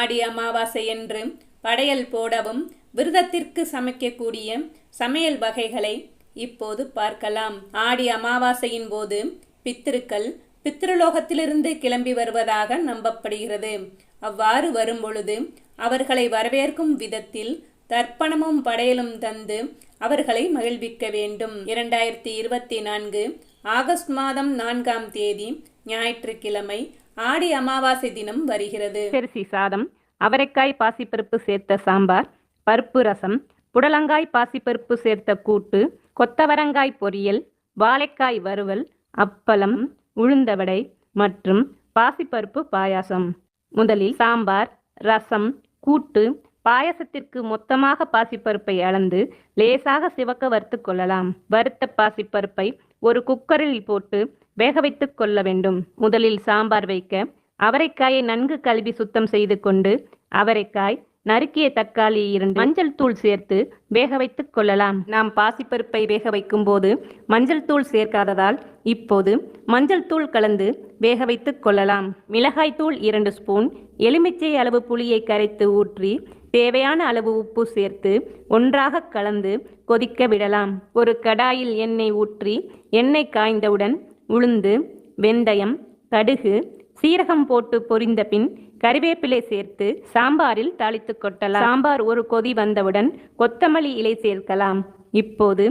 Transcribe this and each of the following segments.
ஆடி அமாவாசை என்று படையல் போடவும் விரதத்திற்கு சமைக்கக்கூடிய சமையல் வகைகளை இப்போது பார்க்கலாம். ஆடி அமாவாசையின் போது பித்திருக்கள் பித்ருலோகத்திலிருந்து கிளம்பி வருவதாக நம்பப்படுகிறது. அவ்வாறு வரும்பொழுது அவர்களை வரவேற்கும் விதத்தில் தர்ப்பணமும் படையலும் தந்து அவர்களை மகிழ்விக்க வேண்டும். இரண்டாயிரத்தி இருபத்தி நான்கு ஆகஸ்ட் மாதம் நான்காம் தேதி ஞாயிற்றுக்கிழமை ஆடி அமாவாசை தினம் வருகிறது. பெருசி சாதம் அவரைக்காய் பாசிப்பருப்பு சேர்த்த சாம்பார் பருப்பு ரசம் புடலங்காய் பாசிப்பருப்பு சேர்த்த கூட்டு கொத்தவரங்காய் பொரியல் வாழைக்காய் வறுவல் அப்பளம் உளுந்தவடை மற்றும் பாசிப்பருப்பு பாயாசம். முதலில் சாம்பார் ரசம் கூட்டு பாயசத்திற்கு மொத்தமாக பாசிப்பருப்பை அளந்து லேசாக சிவக்க வறுத்து கொள்ளலாம். வறுத்த பாசிப்பருப்பை ஒரு குக்கரில் போட்டு வேக வைத்துக் கொள்ள வேண்டும். முதலில் சாம்பார் வைக்க அவரைக்காயை நன்கு கழுவி சுத்தம் செய்து கொண்டு அவரைக்காய் நறுக்கிய தக்காளி இரண்டு மஞ்சள் தூள் சேர்த்து வேக வைத்துக் கொள்ளலாம். நாம் பாசிப்பருப்பை வேக வைக்கும் போது மஞ்சள் தூள் சேர்க்காததால் இப்போது மஞ்சள் தூள் கலந்து வேக வைத்துக் கொள்ளலாம். மிளகாய் தூள் இரண்டு ஸ்பூன் எலுமிச்சை அளவு புளியை கரைத்து ஊற்றி தேவையான அளவு உப்பு சேர்த்து ஒன்றாக கலந்து கொதிக்க விடலாம். ஒரு கடாயில் எண்ணெய் ஊற்றி எண்ணெய் காய்ந்தவுடன் உளுந்து வெந்தயம் கடுகு சீரகம் போட்டு பொரிந்த பின் கறிவேப்பிலை சேர்த்து சாம்பாரில் தாளித்து கொட்டலாம். சாம்பார் ஒரு கொதி வந்தவுடன் கொத்தமல்லி இலை சேர்க்கலாம். இப்போது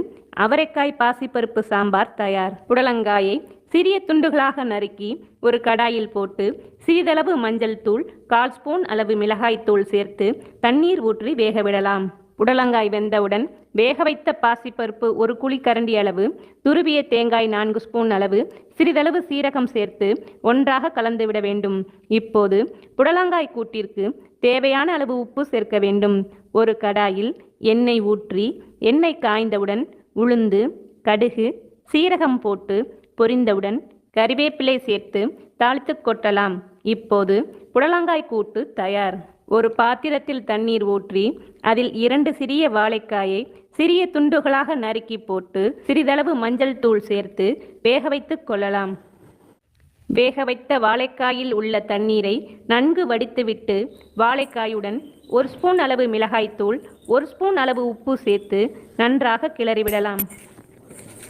அவரைக்காய் பாசிப்பருப்பு சாம்பார் தயார். புடலங்காயை சிறிய துண்டுகளாக நறுக்கி ஒரு கடாயில் போட்டு சிறிதளவு மஞ்சள் தூள் கால் ஸ்பூன் அளவு மிளகாய் தூள் சேர்த்து தண்ணீர் ஊற்றி வேக விடலாம். புடலங்காய் வெந்தவுடன் வேக வைத்த பாசிப்பருப்பு ஒரு குழிக்கரண்டி அளவு துருவிய தேங்காய் நான்கு ஸ்பூன் அளவு சிறிதளவு சீரகம் சேர்த்து ஒன்றாக கலந்துவிட வேண்டும். இப்போது புடலங்காய் கூட்டிற்கு தேவையான அளவு உப்பு சேர்க்க வேண்டும். ஒரு கடாயில் எண்ணெய் ஊற்றி எண்ணெய் காய்ந்தவுடன் உளுந்து கடுகு சீரகம் போட்டு பொரிந்தவுடன் கறிவேப்பிலை சேர்த்து தாளித்து கொட்டலாம். இப்போது புடலங்காய் கூட்டு தயார். ஒரு பாத்திரத்தில் தண்ணீர் ஊற்றி அதில் இரண்டு சிறிய வாழைக்காயை சிறிய துண்டுகளாக நறுக்கி போட்டு சிறிதளவு மஞ்சள் தூள் சேர்த்து வேக வைத்துக் கொள்ளலாம். வேக வைத்த வாழைக்காயில் உள்ள தண்ணீரை நன்கு வடித்துவிட்டு வாழைக்காயுடன் ஒரு ஸ்பூன் அளவு மிளகாய்த்தூள் ஒரு ஸ்பூன் அளவு உப்பு சேர்த்து நன்றாக கிளறிவிடலாம்.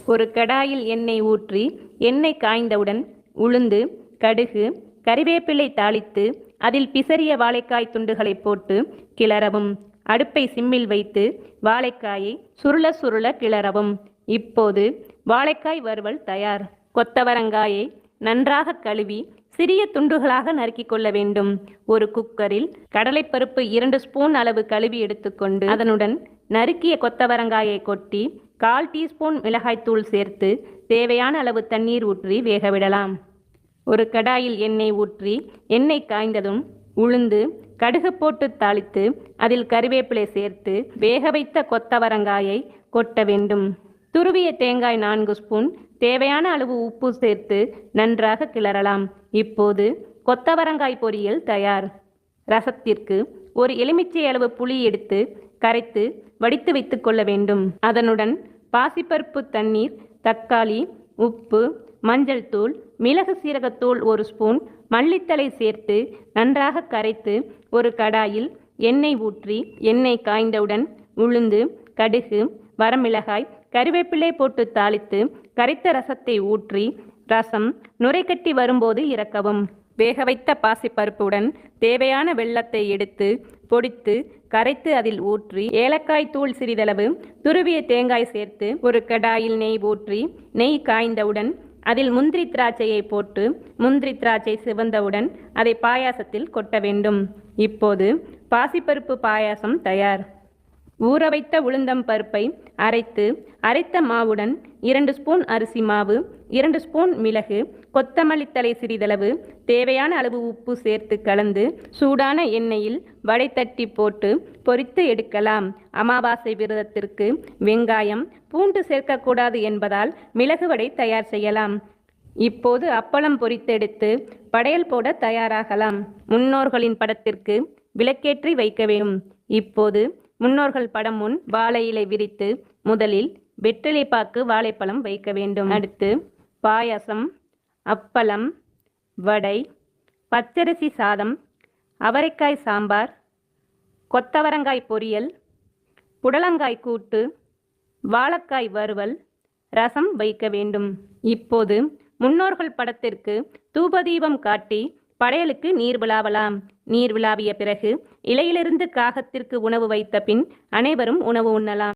ஒரு கடாயில் எண்ணெய் ஊற்றி எண்ணெய் காய்ந்தவுடன் உளுந்து கடுகு கறிவேப்பிலை தாளித்து அதில் பிசறிய வாழைக்காய் துண்டுகளை போட்டு கிளறவும். அடுப்பை சிம்மில் வைத்து வாழைக்காயை சுருள சுருள கிளறவும். இப்போது வாழைக்காய் வறுவல் தயார். கொத்தவரங்காயை நன்றாக கழுவி சிறிய துண்டுகளாக நறுக்கிக் கொள்ள வேண்டும். ஒரு குக்கரில் கடலைப்பருப்பு இரண்டு ஸ்பூன் அளவு கழுவி எடுத்துக்கொண்டு அதனுடன் நறுக்கிய கொத்தவரங்காயை கொட்டி கால் டீஸ்பூன் மிளகாய்த்தூள் சேர்த்து தேவையான அளவு தண்ணீர் ஊற்றி வேகவிடலாம். ஒரு கடாயில் எண்ணெய் ஊற்றி எண்ணெய் காய்ந்ததும் உளுந்து கடுகு போட்டு தாளித்து அதில் கறிவேப்பிலை சேர்த்து வேக வைத்த கொத்தவரங்காயை கொட்ட வேண்டும். துருவிய தேங்காய் நான்கு ஸ்பூன் தேவையான அளவு உப்பு சேர்த்து நன்றாக கிளறலாம். இப்போது கொத்தவரங்காய் பொரியல் தயார். ரசத்திற்கு ஒரு எலுமிச்சை அளவு புளி எடுத்து கரைத்து வடித்து வைத்துக்கொள்ள வேண்டும். அதனுடன் பாசிப்பருப்பு தண்ணீர் தக்காளி உப்பு மஞ்சள் தூள் மிளகு சீரகத்தூள் ஒரு ஸ்பூன் மல்லித்தலை சேர்த்து நன்றாக கரைத்து ஒரு கடாயில் எண்ணெய் ஊற்றி எண்ணெய் காய்ந்தவுடன் உளுந்து கடுகு வரமிளகாய் கறிவேப்பிலை போட்டு தாளித்து கரைத்த ரசத்தை ஊற்றி ரசம் நுரைக்கட்டி வரும்போது இறக்கவும். வேக வைத்த பாசிப்பருப்புடன் தேவையான வெள்ளத்தை எடுத்து பொடித்து கரைத்து அதில் ஊற்றி ஏலக்காய் தூள் சிறிதளவு துருவிய தேங்காய் சேர்த்து ஒரு கடாயில் நெய் ஊற்றி நெய் காய்ந்தவுடன் அதில் முந்திரி திராட்சையை போட்டு முந்திரி திராட்சை சிவந்தவுடன் அதை பாயாசத்தில் கொட்ட வேண்டும். இப்போது பாசிப்பருப்பு பாயாசம் தயார். ஊற வைத்த உளுந்தம் பருப்பை அரைத்து அரைத்த மாவுடன் இரண்டு ஸ்பூன் அரிசி மாவு இரண்டு ஸ்பூன் மிளகு கொத்தமல்லி சிறிதளவு தேவையான அளவு உப்பு சேர்த்து கலந்து சூடான எண்ணெயில் வடை தட்டி போட்டு பொரித்து எடுக்கலாம். அமாவாசை விரதத்திற்கு வெங்காயம் பூண்டு சேர்க்கக்கூடாது என்பதால் மிளகு வடை தயார் செய்யலாம். இப்போது அப்பளம் பொரித்தெடுத்து படையல் போட தயாராகலாம். முன்னோர்களின் படத்திற்கு விளக்கேற்றி வைக்க வேண்டும். இப்போது முன்னோர்கள் படம் முன் வாழை இலை விரித்து முதலில் வெற்றிலை பாக்கு வாழைப்பழம் வைக்க வேண்டும். அடுத்து பாயாசம். அப்பளம் வடை பச்சரிசி சாதம் அவரைக்காய் சாம்பார் கொத்தவரங்காய் பொரியல் புடலங்காய் கூட்டு வாழைக்காய் வறுவல் ரசம் வைக்க வேண்டும். இப்போது முன்னோர்கள் படத்திற்கு தூபதீபம் காட்டி படையலுக்கு நீர் விழாவலாம். நீர் விழாவிய பிறகு இலையிலிருந்து காகத்திற்கு உணவு வைத்த பின் அனைவரும் உணவு உண்ணலாம்.